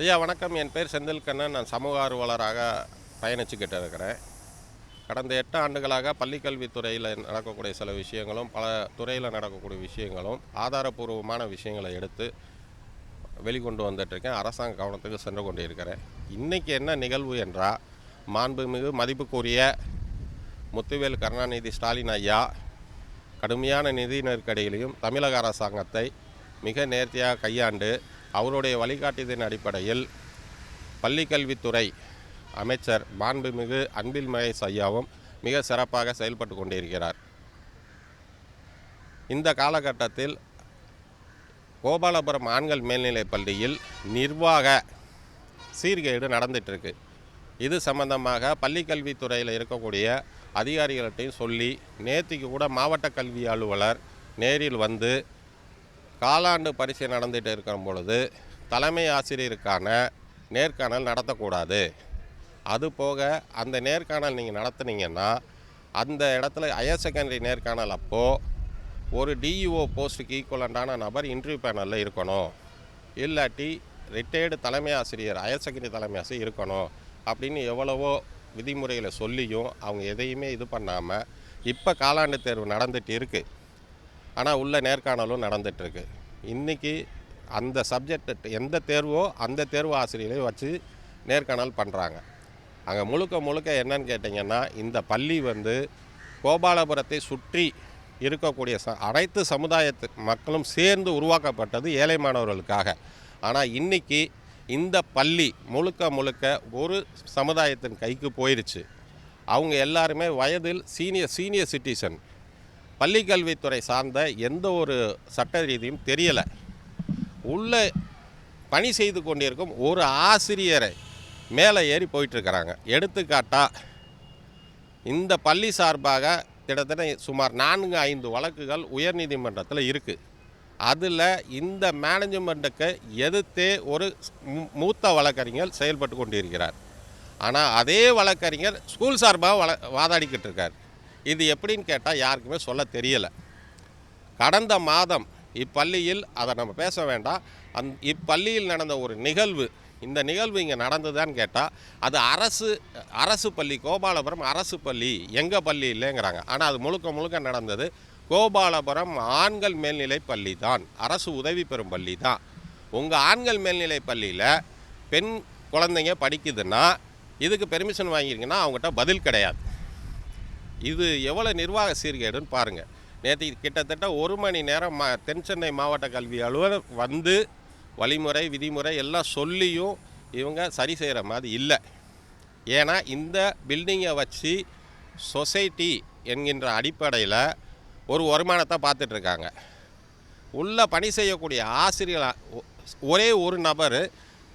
ஐயா வணக்கம். என் பேர் செந்தில் கண்ணன். நான் சமூக ஆர்வலராக பயணிச்சுக்கிட்டு இருக்கிறேன் கடந்த எட்டு ஆண்டுகளாக பள்ளிக்கல்வித்துறையில் நடக்கக்கூடிய சில விஷயங்களும் பல துறையில் நடக்கக்கூடிய விஷயங்களும் ஆதாரபூர்வமான விஷயங்களை எடுத்து வெளிக்கொண்டு வந்துட்டுருக்கேன். அரசாங்க கவனத்துக்கு சென்று கொண்டு இருக்கிறேன் இன்றைக்கி என்ன நிகழ்வு என்றால் மாண்புமிகு மதிப்புக்குரிய முத்துவேல் கருணாநிதி ஸ்டாலின் ஐயா கடுமையான நிதி நெருக்கடியிலையும் தமிழக அரசாங்கத்தை மிக நேர்த்தியாக கையாண்டு அவருடைய வழிகாட்டியதின் அடிப்படையில் பள்ளிக்கல்வித்துறை அமைச்சர் மாண்புமிகு அன்பில் மகேஷ் ஐயாவும் மிக சிறப்பாக செயல்பட்டு கொண்டிருக்கிறார். இந்த காலகட்டத்தில் கோபாலபுரம் ஆண்கள் மேல்நிலைப் பள்ளியில் நிர்வாக சீர்கேடு நடந்துட்டு இது சம்பந்தமாக பள்ளிக்கல்வித்துறையில் இருக்கக்கூடிய அதிகாரிகள்கிட்டையும் சொல்லி நேற்றுக்கு கூட மாவட்ட கல்வி அலுவலர் நேரில் வந்து காலாண்டு பரீட்சை நடந்துகிட்டு இருக்கிற பொழுது தலைமை ஆசிரியருக்கான நேர்காணல் நடத்தக்கூடாது. அது போக அந்த நேர்காணல் நீங்கள் நடத்துனீங்கன்னா அந்த இடத்துல ஹையர் செகண்டரி நேர்காணல் அப்போது ஒரு டிஇஓ போஸ்ட்டுக்கு ஈக்குவலண்டான நபர் இன்டர்வியூ பேனலில் இருக்கணும். இல்லாட்டி ரிட்டையர்டு தலைமை ஆசிரியர் ஹையர் செகண்டரி தலைமை ஆசிரியர் இருக்கணும் அப்படின்னு எவ்வளவோ விதிமுறைகளை சொல்லியும் அவங்க எதையுமே இது பண்ணாமல் இப்போ காலாண்டு தேர்வு நடந்துட்டு இருக்குது ஆனால் உள்ள நேர்காணலும் நடந்துகிட்ருக்கு இன்றைக்கி அந்த சப்ஜெக்ட் எந்த தேர்வோ அந்த தேர்வு ஆசிரியரை வச்சு நேர்காணல் பண்ணுறாங்க அங்கே முழுக்க முழுக்க என்னன்னு கேட்டிங்கன்னா இந்த பள்ளி வந்து கோபாலபுரத்தை சுற்றி இருக்கக்கூடிய ச அனைத்து சமுதாயத்து மக்களும் சேர்ந்து உருவாக்கப்பட்டது ஏழை மாணவர்களுக்காக. ஆனால் இன்றைக்கி இந்த பள்ளி முழுக்க முழுக்க ஒரு சமுதாயத்தின் கைக்கு போயிடுச்சு அவங்க எல்லாருமே வயதில் சீனியர் சீனியர் சிட்டிசன் பள்ளிக்கல்வித்துறை சார்ந்த எந்த ஒரு சட்ட ரீதியும் தெரியலை. உள்ளே பணி செய்து கொண்டிருக்கும் ஒரு ஆசிரியரை மேலே ஏறி போயிட்டுருக்கிறாங்க. எடுத்துக்காட்டாக இந்த பள்ளி சார்பாக கிட்டத்தட்ட சுமார் நான்கு ஐந்து வழக்குகள் உயர்நீதிமன்றத்தில் இருக்குது அதில் இந்த மேனேஜ்மெண்ட்டுக்கு எதிர்த்தே ஒரு மூத்த வழக்கறிஞர் செயல்பட்டு கொண்டிருக்கிறார். ஆனால் அதே வழக்கறிஞர் ஸ்கூல் சார்பாக வள வாதாடிக்கிட்டு இருக்கார். இது எப்படின்னு கேட்டால் யாருக்குமே சொல்ல தெரியலை. கடந்த மாதம் இப்பள்ளியில் அதை நம்ம பேச வேண்டாம். அந் இப்பள்ளியில் நடந்த ஒரு நிகழ்வு இந்த நிகழ்வு இங்கே நடந்ததான்னு கேட்டால் அது அரசு அரசு பள்ளி கோபாலபுரம் அரசு பள்ளி எங்கள் பள்ளி இல்லைங்கிறாங்க. ஆனால் அது முழுக்க முழுக்க நடந்தது கோபாலபுரம் ஆண்கள் மேல்நிலை பள்ளி தான். அரசு உதவி பெறும் பள்ளி தான். உங்கள் ஆண்கள் மேல்நிலை பள்ளியில் பெண் குழந்தைங்க படிக்குதுன்னா இதுக்கு பெர்மிஷன் வாங்கியிருங்கன்னா அவங்ககிட்ட பதில் கிடையாது. இது எவ்வளோ நிர்வாக சீர்கேடுன்னு பாருங்கள் நேற்று கிட்டத்தட்ட ஒரு மணி நேரம் மா தென் சென்னை மாவட்ட கல்வி அலுவலர் வந்து வழிமுறை விதிமுறை எல்லாம் சொல்லியும் இவங்க சரி செய்கிற மாதிரி இல்லை. ஏன்னா இந்த பில்டிங்கை வச்சு சொசைட்டி என்கின்ற அடிப்படையில் ஒரு வருமானத்தை பார்த்துட்ருக்காங்க உள்ள பணி செய்யக்கூடிய ஆசிரியர் ஒ- ஒரே ஒரு நபர்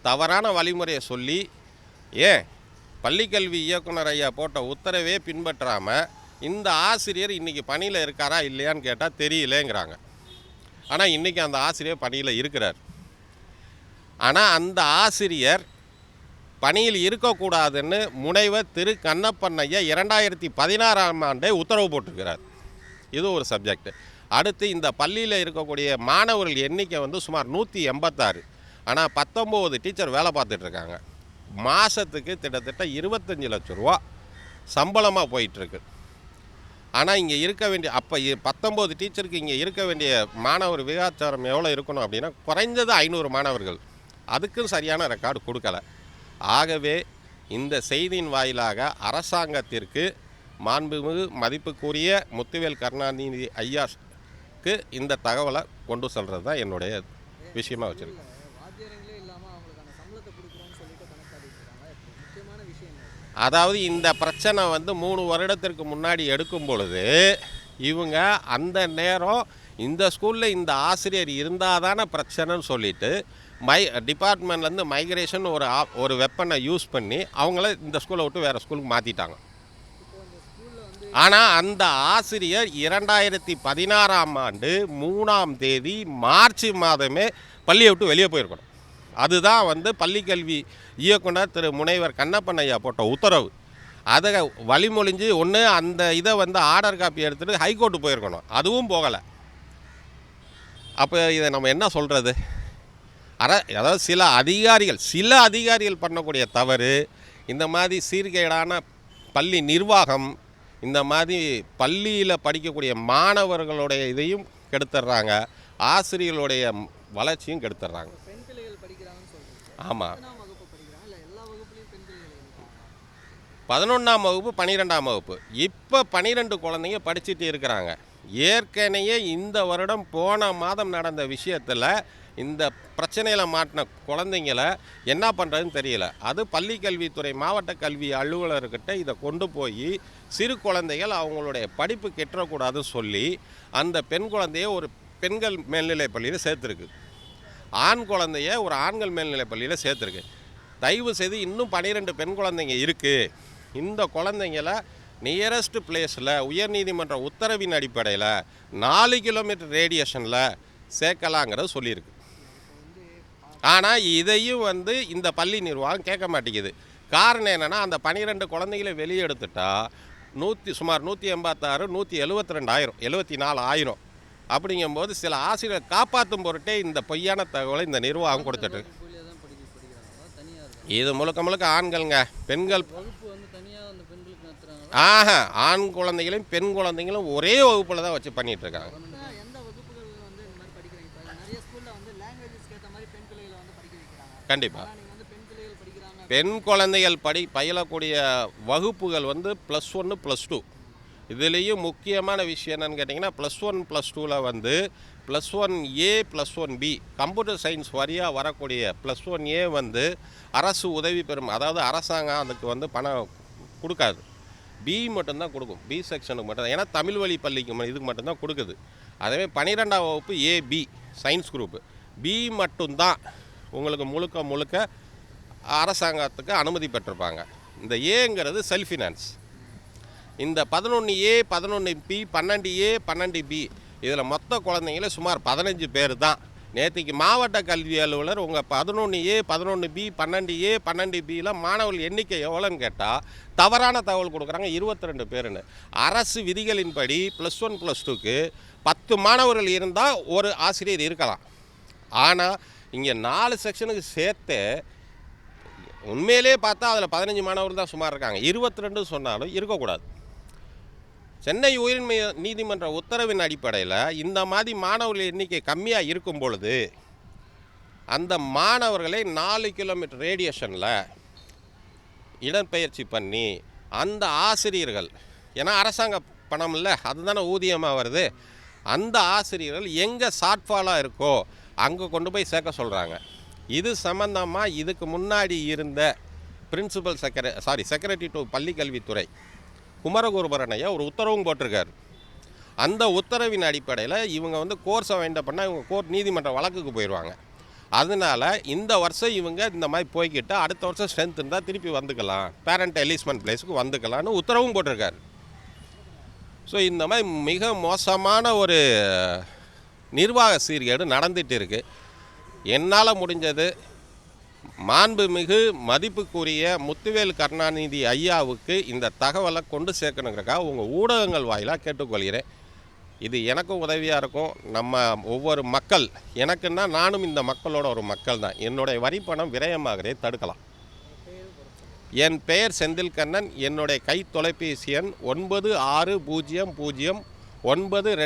தவறான வழிமுறையை சொல்லி ஏன் பள்ளிக்கல்வி இயக்குனர் ஐயா போட்ட உத்தரவே பின்பற்றாமல் இந்த ஆசிரியர் இன்றைக்கி பணியில் இருக்காரா இல்லையான்னு கேட்டால் தெரியலேங்கிறாங்க. ஆனால் இன்றைக்கி அந்த ஆசிரியர் பணியில் இருக்கிறார். ஆனால் அந்த ஆசிரியர் பணியில் இருக்கக்கூடாதுன்னு முனைவர் திரு கண்ணப்பண்ணையா இரண்டாயிரத்தி பதினாறாம் ஆண்டே உத்தரவு போட்டிருக்கிறார். இது ஒரு சப்ஜெக்ட். அடுத்து இந்த பள்ளியில் இருக்கக்கூடிய மாணவர்கள் எண்ணிக்கை வந்து சுமார் நூற்றி எண்பத்தாறு. ஆனால் பத்தொம்போது டீச்சர் வேலை பார்த்துட்ருக்காங்க மாதத்துக்கு கிட்டத்தட்ட இருபத்தஞ்சி லட்ச ரூபா சம்பளமாக போயிட்டுருக்கு. ஆனால் இங்கே இருக்க வேண்டிய அப்போ பத்தொம்போது டீச்சருக்கு இங்கே இருக்க வேண்டிய மாணவர் விகாச்சாரம் எவ்வளோ இருக்கணும் அப்படின்னா குறைஞ்சது ஐநூறு மாணவர்கள். அதுக்கும் சரியான ரெக்கார்டு கொடுக்கல. ஆகவே இந்த செய்தியின் வாயிலாக அரசாங்கத்திற்கு மாண்புமிகு மதிப்புக்குரிய முத்துவேல் கருணாநிதி ஐயாக்கு இந்த தகவலை கொண்டு செல்றது தான் என்னுடைய விஷயமாக வச்சுருக்கேன் வாத்தியாரங்களே இல்லாமல் அவங்களுக்கான சம்பளத்தை கொடுக்குறோம்னு சொல்லிட்டு கணக்காடிட்டு இருக்காங்க முக்கியமான விஷயம் என்ன? அதாவது இந்த பிரச்சனை வந்து மூணு வருடத்திற்கு முன்னாடி எடுக்கும் பொழுது இவங்க அந்த நேரம் இந்த ஸ்கூலில் இந்த ஆசிரியர் இருந்தால் தானே பிரச்சனைன்னு சொல்லிட்டு மை டிபார்ட்மெண்ட்லேருந்து மைக்ரேஷன் ஒரு ஆப் ஒரு வெப்பனை யூஸ் பண்ணி அவங்கள இந்த ஸ்கூலை விட்டு வேறு ஸ்கூலுக்கு மாற்றிட்டாங்க ஆனால் அந்த ஆசிரியர் இரண்டாயிரத்தி பதினாறாம் ஆண்டு மூணாம் தேதி மார்ச் மாதமே பள்ளியை விட்டு வெளியே போயிருக்கணும். அதுதான் வந்து பள்ளிக்கல்வி இயக்குனர் திரு முனைவர் கண்ணப்பன் ஐயா போட்ட உத்தரவு. அதை வழிமொழிஞ்சு ஒன்று அந்த இதை வந்து ஆர்டர் காப்பி எடுத்துகிட்டு ஹைகோர்ட்டு போயிருக்கணும். அதுவும் போகலை. அப்போ இதை நம்ம என்ன சொல்கிறது அற அதாவது சில அதிகாரிகள் சில அதிகாரிகள் பண்ணக்கூடிய தவறு இந்த மாதிரி சீர்கேடான பள்ளி நிர்வாகம் இந்த மாதிரி பள்ளியில் படிக்கக்கூடிய மாணவர்களுடைய இதையும் கெடுத்துட்றாங்க ஆசிரியர்களுடைய வளர்ச்சியும் கெடுத்துட்றாங்க ஆமாம் பதினொன்றாம் வகுப்பு பன்னிரெண்டாம் வகுப்பு. இப்போ பன்னிரெண்டு குழந்தைங்க படிச்சுட்டு இருக்கிறாங்க. ஏற்கனவே இந்த வருடம் போன மாதம் நடந்த விஷயத்தில் இந்த பிரச்சனையில் மாட்டின குழந்தைங்கள என்ன பண்ணுறதுன்னு தெரியல. அது பள்ளி கல்வித்துறை மாவட்ட கல்வி அலுவலர்கிட்ட இதை கொண்டு போய் சிறு குழந்தைகள் அவங்களுடைய படிப்பு கெட்டக்கூடாதுன்னு சொல்லி அந்த பெண் குழந்தைய ஒரு பெண்கள் மேல்நிலைப் பள்ளியில் சேர்த்துருக்கு. ஆண் குழந்தைய ஒரு ஆண்கள் மேல்நிலைப் பள்ளியில் சேர்த்துருக்கு. தயவு செய்து இன்னும் பன்னிரெண்டு பெண் குழந்தைங்க இருக்குது இந்த குழந்தைங்கள நியரஸ்ட் பிளேஸில் உயர்நீதிமன்ற உத்தரவின் அடிப்படையில் நாலு கிலோமீட்டர் ரேடியேஷனில் சேர்க்கலாங்கிறத சொல்லியிருக்கு. ஆனால் இதையும் வந்து இந்த பள்ளி நிர்வாகம் கேட்க மாட்டேங்குது. காரணம் என்னென்னா அந்த பனிரெண்டு குழந்தைகளை வெளியே எடுத்துட்டா நூற்றி சுமார் நூற்றி எண்பத்தாறு நூற்றி எழுபத்தி ரெண்டாயிரம் எழுபத்தி நாலு ஆயிரம். அப்படிங்கும்போது சில ஆசிரியர் காப்பாற்றும் பொருட்டே இந்த பொய்யான தகவலை இந்த நிர்வாகம் கொடுத்துட்டு. இது முழுக்க முழுக்க ஆண்கள்ங்க. பெண்கள் ஆஹா ஆண் குழந்தைகளையும் பெண் குழந்தைகளும் ஒரே வகுப்பில் தான் வச்சு பண்ணிட்டு இருக்காங்க கண்டிப்பாக பெண் குழந்தைகள் படி பயிலக்கூடிய வகுப்புகள் வந்து ப்ளஸ் ஒன்று ப்ளஸ் டூ இதுலேயும் முக்கியமான விஷயம் என்னன்னு கேட்டிங்கன்னா ப்ளஸ் ஒன் ப்ளஸ் டூவில் வந்து plus one A plus one B computer science வரியாக வரக்கூடிய ப்ளஸ் ஒன் ஏ வந்து அரசு உதவி பெறும் அதாவது அரசாங்கம் அதுக்கு வந்து பணம் கொடுக்காது. பி மட்டும்தான் கொடுக்கும். பி செக்ஷனுக்கு மட்டும் ஏன்னா தமிழ் வழி பள்ளிக்கு இதுக்கு மட்டும்தான் கொடுக்குது. அதேமாதிரி பன்னிரெண்டாம் வகுப்பு A B science group B மட்டும்தான் உங்களுக்கு முழுக்க முழுக்க அரசாங்கத்துக்கு அனுமதி பெற்றிருப்பாங்க. இந்த ஏங்கிறது செல்ஃப் ஃபினான்ஸ் இந்த பதினொன்று ஏ பதினொன்று பி பன்னெண்டு ஏ பன்னெண்டு பி. இதில் மொத்த குழந்தைங்கள சுமார் பதினஞ்சு பேர் தான். நேற்றுக்கு மாவட்ட கல்வி அலுவலர் உங்கள் பதினொன்று ஏ பதினொன்று பி பன்னெண்டு ஏ பன்னெண்டு பியில் மாணவர்கள் எண்ணிக்கை எவ்வளோன்னு கேட்டால் தவறான தகவல் கொடுக்குறாங்க இருபத்தி ரெண்டு பேருன்னு. அரசு விதிகளின்படி ப்ளஸ் ஒன் ப்ளஸ் டூக்கு பத்து மாணவர்கள் இருந்தால் ஒரு ஆசிரியர் இருக்கலாம். ஆனால் இங்கே நாலு செக்ஷனுக்கு சேர்த்து உண்மையிலே பார்த்தா அதில் பதினஞ்சு மாணவர்கள் தான் சுமார் இருக்காங்க. இருபத்தி ரெண்டு சொன்னாலும் இருக்கக்கூடாது. சென்னை உயர் நீதிமன்ற உத்தரவின் அடிப்படையில் இந்த மாதிரி மாணவர்கள் எண்ணிக்கை கம்மியாக இருக்கும் பொழுது அந்த மாணவர்களை நாலு கிலோமீட்டர் ரேடியேஷனில் இடம்பெயர்ச்சி பண்ணி அந்த ஆசிரியர்கள் ஏன்னா அரசாங்க பணம் இல்லை அதுதானே ஊதியமாக வருது அந்த ஆசிரியர்கள் எங்கே ஷார்ட்ஃபாலாக இருக்கோ அங்கே கொண்டு போய் சேர்க்க சொல்கிறாங்க இது சம்மந்தமாக இதுக்கு முன்னாடி இருந்த பிரின்சிபல் செக்ர சாரி செக்ரட்டரி டு பள்ளிக்கல்வித்துறை குமரகுருபரன் ஐயா ஒரு உத்தரவும் போட்டிருக்காரு. அந்த உத்தரவின் அடிப்படையில் இவங்க வந்து கோர்ஸை வைண்ட் பண்ணால் இவங்க கோர்ட் நீதிமன்ற வழக்குக்கு போயிடுவாங்க அதனால இந்த வருஷம் இவங்க இந்த மாதிரி போய்கிட்டு அடுத்த வருஷம் ஸ்ட்ரென்த் இருந்தால் திருப்பி வந்துக்கலாம். பேரண்ட் எலிஸ்மெண்ட் பிளேஸுக்கு வந்துக்கலாம்னு உத்தரவும் போட்டிருக்காரு. ஸோ இந்த மாதிரி மிக மோசமான ஒரு நிர்வாக சீர்கேடு நடந்துட்டு இருக்குது என்னால் முடிஞ்சது மாண்புமிகு மதிப்புக்குரிய முத்துவேல் கருணாநிதி ஐயாவுக்கு இந்த தகவலை கொண்டு சேர்க்கணுங்கிறக்காக உங்கள் ஊடகங்கள் வாயிலாக கேட்டுக்கொள்கிறேன். இது எனக்கும் உதவியாக இருக்கும். நம்ம ஒவ்வொரு மக்கள் எனக்குன்னா நானும் இந்த மக்களோட ஒரு மக்கள் தான். என்னுடைய வரிப்பணம் விரயமாகிறதை தடுக்கலாம். என் பெயர் செந்தில் கண்ணன் என்னுடைய கை தொலைபேசி எண் ஒன்பது ஆறு பூஜ்ஜியம் பூஜ்ஜியம் ஒன்பது ரெண்டு